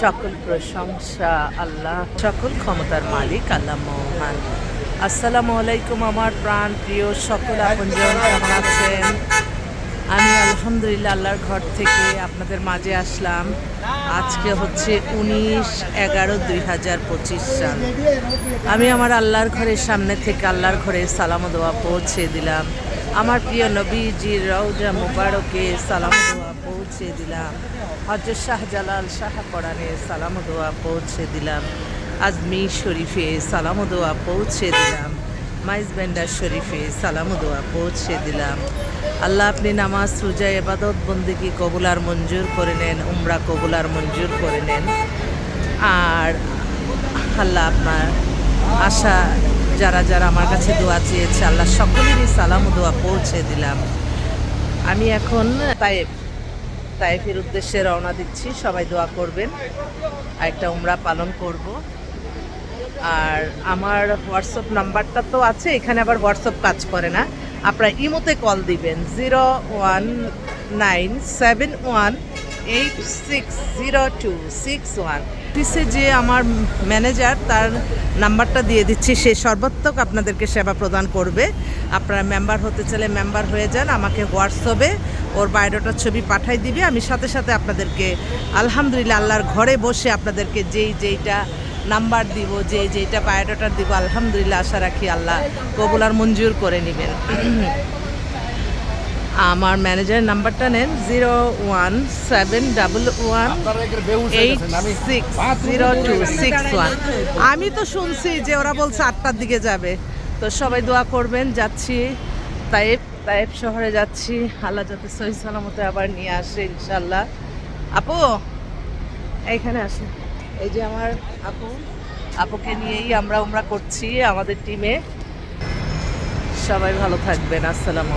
সকল প্রশংসা আল্লাহ, সকল ক্ষমতার মালিক আল্লাহ মহান। আসসালামু আলাইকুম আমার প্রাণ প্রিয় সকল আপনজন, কেমন আছেন? আলহামদুলিল্লাহ, আল্লাহর ঘর থেকে আপনাদের মাঝে আসলাম। আজকে হচ্ছে উনিশ এগারো দুই হাজার পঁচিশ সাল। আমি আমার আল্লাহর ঘরের সামনে থেকে আল্লাহর ঘরে সালাম দোয়া পৌঁছে দিলাম। আমার প্রিয় নবীজির রৌজা মুবারকে সালাম দোয়া পৌঁছে দিলাম। হজরত শাহজালাল শাহ পরানে সালাম দোয়া পৌঁছে দিলাম। আজমি শরীফে সালাম দোয়া পৌঁছে দিলাম। মাইজ বেন্ডার শরীফে সালাম দোয়া পৌঁছে দিলাম। আল্লাহ আপনি নামাজ, রোজা এবাদত বন্দিগি কবুলার মঞ্জুর করে নেন, উমরা কবুলার মঞ্জুর করে নেন। আর আল্লাহ আপনার আশা, যারা যারা আমার কাছে দোয়া চেয়েছে, আল্লাহ সকলেরই সালাম দোয়া পৌঁছে দিলাম। আমি এখন তাইফ, তাইফের উদ্দেশ্যে রওনা দিচ্ছি। সবাই দোয়া করবেন। আর একটা উমরা পালন করব। আর আমার হোয়াটসঅ্যাপ নাম্বারটা তো আছে, এখানে আবার হোয়াটসঅ্যাপ কাজ করে না। আপনারা ইমোতে কল দিবেন zero one nine seven one eight six zero two six one অফিসে যে আমার ম্যানেজার তার নাম্বারটা দিয়ে দিচ্ছি, সে সর্বাত্মক আপনাদেরকে সেবা প্রদান করবে। আপনারা মেম্বার হতে চাইলে মেম্বার হয়ে যান, আমাকে হোয়াটসঅ্যাপে ওর বায়োডাটার ছবি পাঠাই দিবে। আমি সাথে সাথে আপনাদেরকে আলহামদুলিল্লাহ, আল্লাহর ঘরে বসে আপনাদেরকে যেই যেইটা নাম্বার দিব যে যেটা বায়োডাটার দিব আলহামদুলিল্লাহ আশা রাখি আল্লাহ কবুলার মঞ্জুর করে নেবেন। আমার ম্যানেজারের নাম্বারটা নেন zero one seven double one eight six zero two six one. আমি তো শুনছি যে ওরা বলছে আটটার দিকে যাবে। তো সবাই দোয়া করবেন যাচ্ছি তাইফ তাইফ শহরে যাচ্ছি। আল্লাহ যাতে সহি সালামতে আবার নিয়ে আসে ইনশাল্লাহ আপু এইখানে আসে এই যে আমার আপু। আপুকে নিয়েই আমরা উমরা করছি আমাদের টিমে সবাই ভালো থাকবেন, আসসালামু